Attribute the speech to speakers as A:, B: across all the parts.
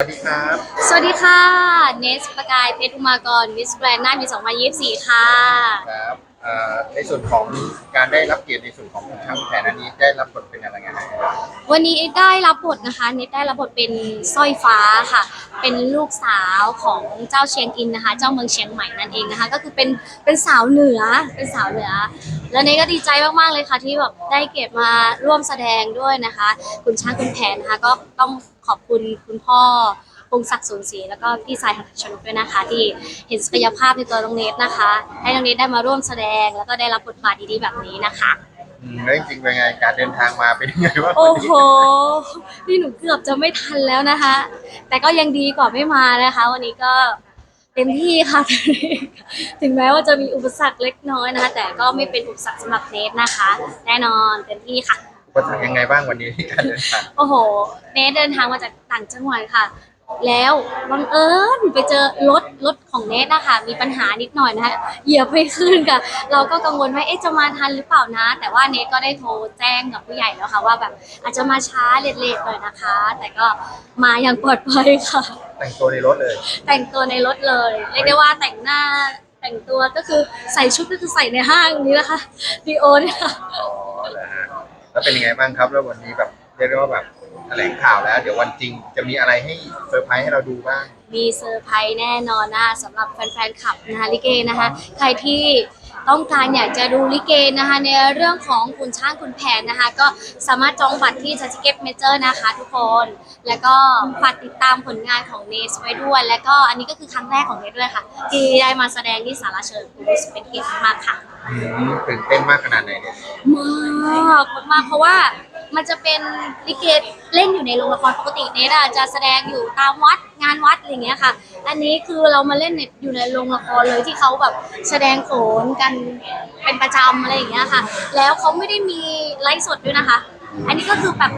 A: สวัสดีครับ
B: สวัสดีค่ะ เนสประกายเพชรอุมากรวิสแกรนด์หน้าปี2024 ค่ะ
A: ครับเอ่อในส่วนของการได้รับเกียรติในส่วนของช่างแผนอันนี้ได้รับบทเป็นอะไรไงครับ
B: วันนี้ได้รับบทนะคะ เนสได้รับบทเป็นสร้อยฟ้าค่ะ เป็นลูกสาวของเจ้าเชียงอินนะคะ เจ้าเมืองเชียงใหม่นั่นเองนะคะ ก็คือเป็นเป็นสาวเหนือ เป็นสาวเหนือ แล้วเนสก็ดีใจมากๆเลยค่ะที่แบบได้เกียรติมาร่วมแสดงด้วยนะคะ คุณช้างคุณแผนนะคะก็ต้องขอบคุณคุณพ่อพงศักดิ์สูนศรีแล้วก็พี่สายหัตถชนกด้วยนะคะ ที่เห็นศักยภาพในตัวน้องเนสนะคะ ให้น้องเนสได้มาร่วมแสดงแล้วก็ได้รับบทบาทดีๆแบบนี้นะคะ
A: อืมแล้วจริงๆเป็นไงการเดินทางมาเป็นยังไงบ้าง
B: โอ้โห นี่หนูเกือบจะไม่ทันแล้วนะคะ แต่ก็ยังดีกว่าไม่มานะคะ วันนี้ก็ เต็มที่ค่ะ ถึงแม้ว่าจะมีอุปสรรคเล็กน้อยนะคะ แต่ก็ไม่เป็นอุปสรรคสำหรับเนทนะคะ แน่นอนเต็มที่ค่ะ
A: อุปสรรคยังไงบ้างวันนี้ที่การเดินทาง
B: โอ้โห เนทเดินทางมาจากต่างจังหวัดค่ะ แล้วบังเอิญไปเจอรถรถของเนทนะคะมีปัญหานิดหน่อยนะคะเหยียบไม่ขึ้นค่ะเราก็กังวลว่าเอ๊ะจะมาทันหรือเปล่านะ แต่ว่าเนทก็ได้โทรแจ้งกับผู้ใหญ่แล้วค่ะว่าแบบอาจจะมาช้าเลทๆหน่อยนะคะ แต่ก็มาอย่างปลอดภัยค่ะ
A: แต่งตัวในรถเลย
B: แต่งตัวในรถเลยเรียกได้ว่าแต่งหน้าแต่งตัวก็คือใส่ชุดก็คือใส่ในห้างนี้แหละค่ะดีโอเนี่ยค่ะ
A: อ๋อเหรอฮะแล้วเป็นยังไงบ้างครับแล้ววันนี้แบบเรียกได้ว่าแบบ แถลงข่าวแล้ว เดี๋ยววันจริงจะมีอะไรให้เซอร์ไพรส์ให้เราดูบ้าง
B: มีเซอร์ไพรส์แน่นอนนะคะสำหรับแฟนๆคลับนะคะลิเกนะคะ ใครที่ต้องการอยากจะดูลิเกนะคะ ในเรื่องของคุณช้างคุณแผนนะคะ ก็สามารถจองบัตรที่จัจิเก็ตเมเจอร์นะคะทุกคน แล้วก็ฝากติดตามผลงานของเนสไว้ด้วย แล้วก็อันนี้ก็คือครั้งแรกของเนสด้วยค่ะ ที่ได้มาแสดงที่สารเชิญคุณรู้สึกเป็นเกียรติมากค่ะ
A: อืมตื่นเต้นมากขนาดไหนเนี่ย
B: มากมากๆเพราะว่า มันจะเป็นลิเกเล่นอยู่ในโรงละครปกติเนทอะจะแสดงอยู่ตามวัดงานวัดอะไรอย่างเงี้ยค่ะ อันนี้คือเรามาเล่นในอยู่ในโรงละครเลยที่เขาแบบแสดงโขนกันเป็นประจำอะไรอย่างเงี้ยค่ะ แล้วเขาไม่ได้มีไลฟ์สดด้วยนะคะ อันนี้ก็คือแบบ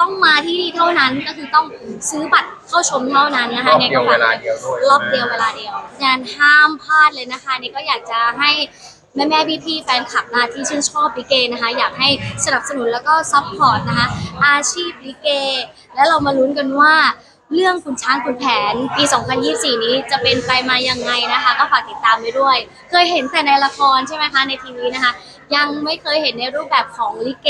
B: ต้องมาที่นี่เท่านั้นก็คือต้องซื้อบัตรเข้าชมเท่านั้นนะ
A: ร
B: คะ
A: อบ
B: นี่
A: เดียว
B: ก็ฝ
A: เว
B: ก
A: ลาเดียวด้วย
B: รอบเดียวเวลาเดียวงานห้ามพลาดเลยนะคะ นี่ก็อยากจะให้ แม่แม่พี่พี่แฟนคลับนะที่ชื่นชอบลิเกนะคะ อยากให้สนับสนุนแล้วก็ซัพพอร์ตนะคะ อาชีพลิเก และเรามาลุ้นกันว่าเรื่องคุณช้างคุณแผนปี 2024 นี้จะเป็นไปมายังไงนะคะ ก็ฝากติดตามไว้ด้วย เคยเห็นแต่ในละครใช่ไหมคะในทีวีนะคะ ยังไม่เคยเห็นในรูปแบบของลิเก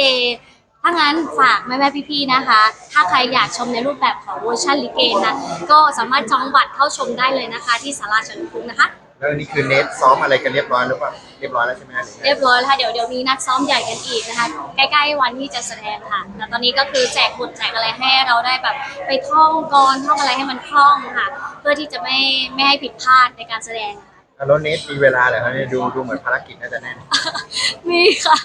B: ถ้างั้นฝากแม่แม่ๆพี่ๆนะคะ ถ้าใครอยากชมในรูปแบบของเวอร์ชันลิเกนะ ก็สามารถจองบัตรเข้าชมได้เลยนะคะ ที่ศาลาเฉลิมกรุงนะคะ
A: แล้วนี่คือเนทซ้อมอะไรกันเรียบร้อยหรือเปล่าเรียบร้อยแล้วใช่ไหมฮะ
B: เรียบร้อยแล้วค่ะเดี๋ยวเดี๋ยวมีนัดซ้อมใหญ่กันอีกนะคะใกล้ๆวันที่จะแสดงค่ะแล้วตอนนี้ก็คือแจกบทแจกอะไรให้เราได้แบบ ไปท่องกรท่องอะไรให้มันคล่องค่ะ เพื่อที่จะไม่ไม่ให้ผิดพลาดในการแสดงค่ะ
A: แล้วเนทมีเวลาเหรอครับเนี่ยดูดูเหมือนภารกิจน่าจะแน่น
B: มีค่ะ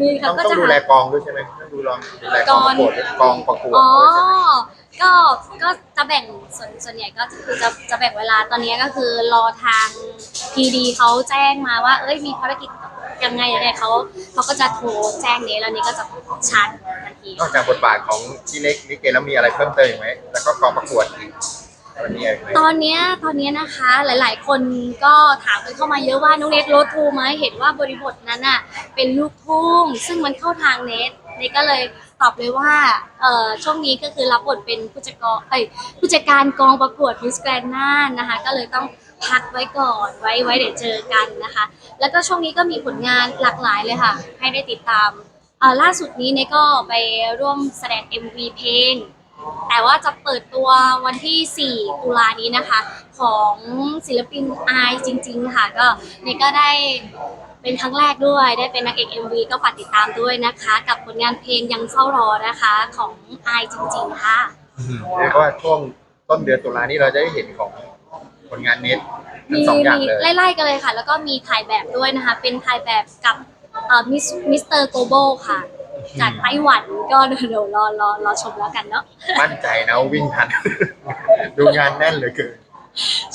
B: มีค่ะ
A: ต้อง
B: ก็
A: ต้อง
B: จะ
A: ดู
B: หา
A: แลกองด้วยใช่ไหมต้องดูรองดูแลกองประกวดด้วยกองประกวด
B: อ๋อ
A: ด้วยใช่ไหม
B: ก็ ก็จะแบ่งส่วนส่วนใหญ่ก็คือจะจะแบ่งเวลาตอนนี้ก็คือรอทางพีดีเขาแจ้งมาว่า เอ้ยมีภารกิจยังไงยังไงเขาเขาก็จะโทรแจ้งนี้แล้วนี้ก็จะชาร์จทันที
A: นอกจากบทบาทของที่เล็กลิเกแล้วมีอะไรเพิ่มเติมอีกไหมแล้วก็กองประกวดอีก
B: ตอนเนี้ยตอนเนี้ยนะคะ หลาย ๆ คนก็ถามกันเข้ามาเยอะว่าน้องเนทโรดทูไหมเห็นว่าบริบทนั้นอะเป็นลูกทุ่งซึ่งมันเข้าทางเนทเนทก็เลยตอบเลยว่าเอ่อช่วงนี้ก็คือรับบทเป็นผู้จัดการเอ้ยผู้จัดการกองประกวดมิสแกรนน่านนะคะ ก็เลยต้องพักไว้ก่อนไว้ไว้เดี๋ยวเจอกันนะคะ แล้วก็ช่วงนี้ก็มีผลงานหลากหลายเลยค่ะ ให้ได้ติดตามอ่อล่าสุดนี้เนทก็ไปร่วมแสดง MV เพลง แต่ว่าจะเปิดตัววันที่ 4 ตุลานี้นะคะ ของศิลปินอายจริง ๆ ค่ะ ก็เนยก็ได้เป็นครั้งแรกด้วยได้เป็นนางเอก MV ก็ฝากติดตามด้วยนะคะ กับผลงานเพลงยังเฝ้ารอนะคะของอายจริง ๆ ค่ะ
A: เรียกว่าช่วงต้นเดือนตุลานี้เราจะได้เห็นของผลงานเน็ตทั้
B: มี
A: งสองอย่าง
B: มี
A: เลย
B: ไล่ๆกันเลยค่ะ แล้วก็มีถ่ายแบบด้วยนะคะ เป็นถ่ายแบบกับเอ่อมิสมิสเตอร์โกโบค่ะ จากไต้หวันก็เดี๋ยวรอรอรอชมแล้วกันเนาะ
A: มั่นใจนะว่าวิ่งทัน ดูงานแน่นเหลยเกิน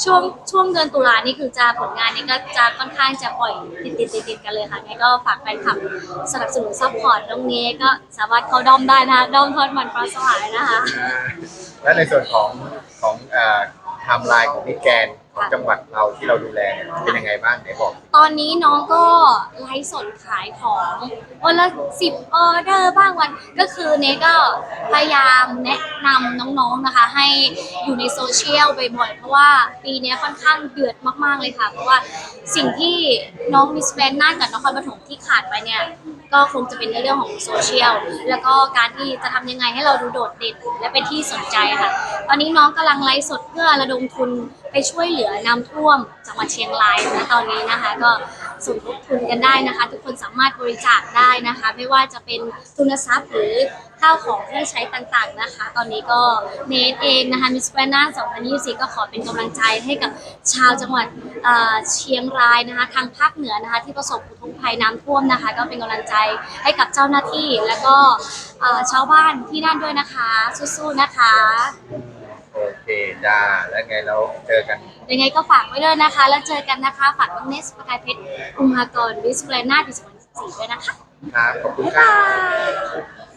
B: ช่วงช่วงเดือนตุลานี่คือจะผลงานนี่ก็จะค่อนข้างจะปล่อยติดติดติดติดๆกันเลยค่ะงั้นก็ฝากแฟนคลับสนับสนุนซัพพอร์ตตรงนี้ก็สามารถเข้าด้อมได้นะคะด้อมทอดมันปลาสวายนะคะ
A: และในส่วนของของไทม์ไลน์ของพี่แกน ของจังหวัดเราที่เราดูแลเนี่ยเป็นยังไงบ้างไหนบอก
B: ตอนนี้น้องก็ไลฟ์สดขายของวันละสิบออเดอร์บ้างวัน ก็คือเนก็พยายามแนะนำน้องๆนะคะ ให้อยู่ในโซเชียลบ่อยๆเพราะว่าปีนี้ค่อนข้างเดือดมากๆเลยค่ะ เพราะว่าสิ่งที่น้องมิสแบนน่ากับนครปฐมที่ขาดไปเนี่ย ก็คงจะเป็นในเรื่องของโซเชียลแล้วก็การที่จะทำยังไงให้เราดูโดดเด่นและเป็นที่สนใจค่ะ ตอนนี้น้องกำลังไลฟ์สดเพื่อระดมทุนไปช่วยเหลือน้ำท่วมจังหวัดเชียงรายนะตอนนี้นะคะ ก็ สมทบทุนกันได้นะคะ ทุกคนสามารถบริจาคได้นะคะ ไม่ว่าจะเป็นทุนทรัพย์หรือข้าวของเครื่องใช้ต่างๆนะคะ ตอนนี้ก็เนทเองนะคะมิสแกรน่า2024ก็ขอเป็นกำลังใจให้กับชาวจังหวัดเอ่อเชียงรายนะคะ ทางภาคเหนือนะคะ ที่ประสบอุทกภัยน้ำท่วมนะคะ ก็เป็นกำลังใจให้กับเจ้าหน้าที่ แล้วก็เอ่อชาวบ้านที่นั่นด้วยนะคะสู้ๆนะคะ
A: เคจ้าแล้วไงเราเจอกัน
B: ยังไงก็ฝากไว้ด้วยนะคะ แล้วเจอกันนะคะ ฝากน้องเนสประกายเพชรอุมภากรวิสเบรนาดิสวันสี่ด้วยนะคะ
A: ครับ ขอบคุณ
B: บ๊าย
A: ครับ
B: บาย